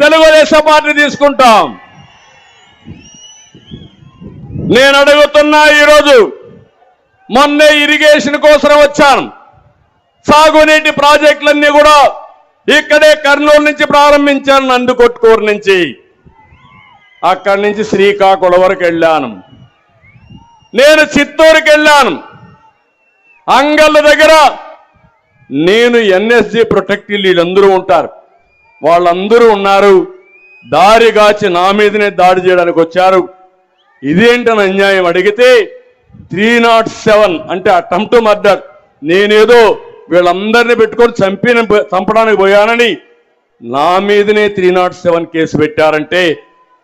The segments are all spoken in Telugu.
తెలుగుదేశం పార్టీ తీసుకుంటాం. నేను అడుగుతున్నా ఈరోజు మొన్నే ఇరిగేషన్ కోసం వచ్చాను సాగునీటి ప్రాజెక్టులన్నీ కూడా ఇక్కడే కర్నూలు నుంచి ప్రారంభించాను నందుకొట్కూరు నుంచి. అక్కడి నుంచి శ్రీకాకుళం వరకు వెళ్ళాను. నేను చిత్తూరుకి వెళ్ళాను. అంగళ్ళ దగ్గర నేను ఎన్ఎస్జి ప్రొటెక్టివ్ వీళ్ళందరూ ఉంటారు. వాళ్ళందరూ ఉన్నారు. దారిగాచి నా మీదనే దాడి చేయడానికి వచ్చారు. ఇదేంటని అన్యాయం అడిగితే త్రీ నాట్ సెవెన్ అంటే అటెంప్ట్ మర్డర్. నేనేదో వీళ్ళందరినీ పెట్టుకొని చంపిన చంపడానికి పోయానని నా మీదనే త్రీ నాట్ సెవెన్ కేసు పెట్టారంటే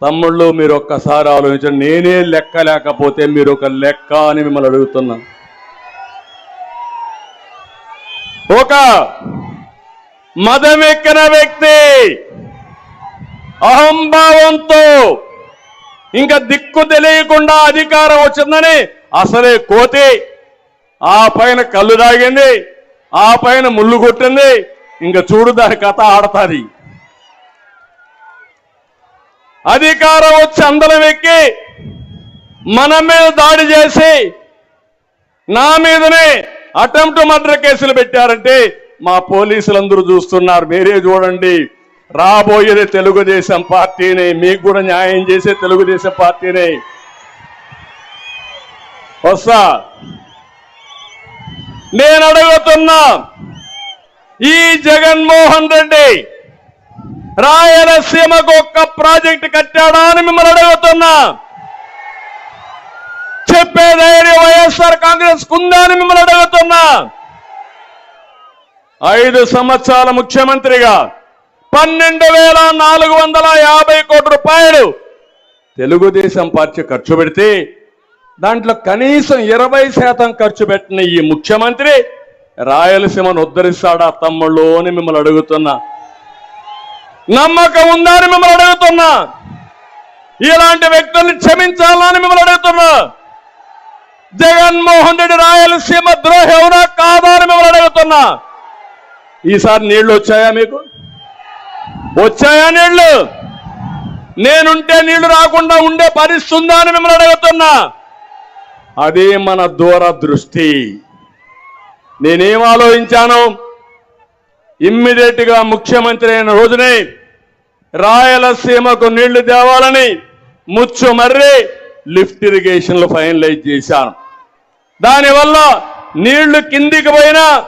తమ్ముళ్ళు మీరు ఒక్కసారి ఆలోచించండి. నేనే లెక్క లేకపోతే మీరు ఒక లెక్క అని మిమ్మల్ని అడుగుతున్నాను ఒక మదమెక్కిన వ్యక్తి అహంభావంతో ఇంకా దిక్కు తెలియకుండా అధికారం వచ్చిందని అసలే కోతి. ఆ పైన కళ్ళు దాగింది ఆ పైన ముళ్ళు కొట్టింది ఇంకా చూడు దాని కథ ఆడతాది. అధికారం వచ్చి అందరం ఎక్కి మన మీద దాడి చేసి నా మీదనే అటెంప్ట్ మర్డర్ కేసులు పెట్టారంటే మా పోలీసులందరూ చూస్తున్నారు. మీరే చూడండి. రాబోయేది తెలుగుదేశం పార్టీని. మీకు కూడా న్యాయం చేసే తెలుగుదేశం పార్టీని. వస్తా. నేను అడుగుతున్నా ఈ జగన్మోహన్ రెడ్డి రాయలసీమకు ఒక్క ప్రాజెక్ట్ కట్టాడా అని మిమ్మల్ని అడుగుతున్నా. చెప్పే ధైర్యం వైఎస్ఆర్ కాంగ్రెస్ కుందా అని మిమ్మల్ని అడుగుతున్నా. ఐదు సంవత్సరాల ముఖ్యమంత్రిగా పన్నెండు వేల నాలుగు వందల యాభై కోట్ల రూపాయలు తెలుగుదేశం పార్టీ ఖర్చు పెడితే దాంట్లో కనీసం ఇరవై శాతం ఖర్చు పెట్టిన ఈ ముఖ్యమంత్రి రాయలసీమను ఉద్ధరిస్తాడా తమ్ముళ్ళు అని మిమ్మల్ని అడుగుతున్నా. నమ్మకం ఉందా అని మిమ్మల్ని అడుగుతున్నా. ఇలాంటి వ్యక్తుల్ని క్షమించాలని మిమ్మల్ని అడుగుతున్నా. జగన్మోహన్ రెడ్డి రాయలసీమ ద్రోహి అవునా కాదా అని మిమ్మల్ని అడుగుతున్నా. ఈసారి నీళ్ళు వచ్చాయా మీకు? వచ్చాయా నీళ్ళు నేనుంటే నీళ్ళు రాకుండా ఉండే పరిస్థితి ఉందా అని మిమ్మల్ని అడుగుతున్నా. అదే మన దూరదృష్టి నేనేం ఆలోచించాను? ఇమ్మీడియట్గా ముఖ్యమంత్రి అయిన రోజునే రాయలసీమకు నీళ్ళు తేవాలని ముచ్చు మర్రి లిఫ్ట్ ఇరిగేషన్లు ఫైనలైజ్ చేశాను. దానివల్ల నీళ్ళు కిందికి పోయినా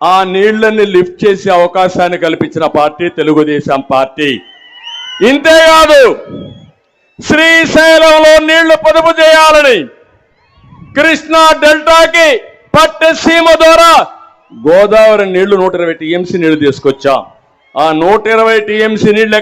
ఆ నీళ్ళని లిఫ్ట్ చేసే అవకాశాన్ని కల్పించిన పార్టీ తెలుగుదేశం పార్టీ. ఇంతేకాదు శ్రీశైలంలో నీళ్ళు పొదుపు చేయాలని కృష్ణా డెల్టాకి పట్టసీమ ద్వారా గోదావరి నీళ్ళు నూట ఇరవై టీఎంసీ నీళ్ళు తీసుకొచ్చాం. ఆ నూట ఇరవై టీఎంసీ నీళ్ళు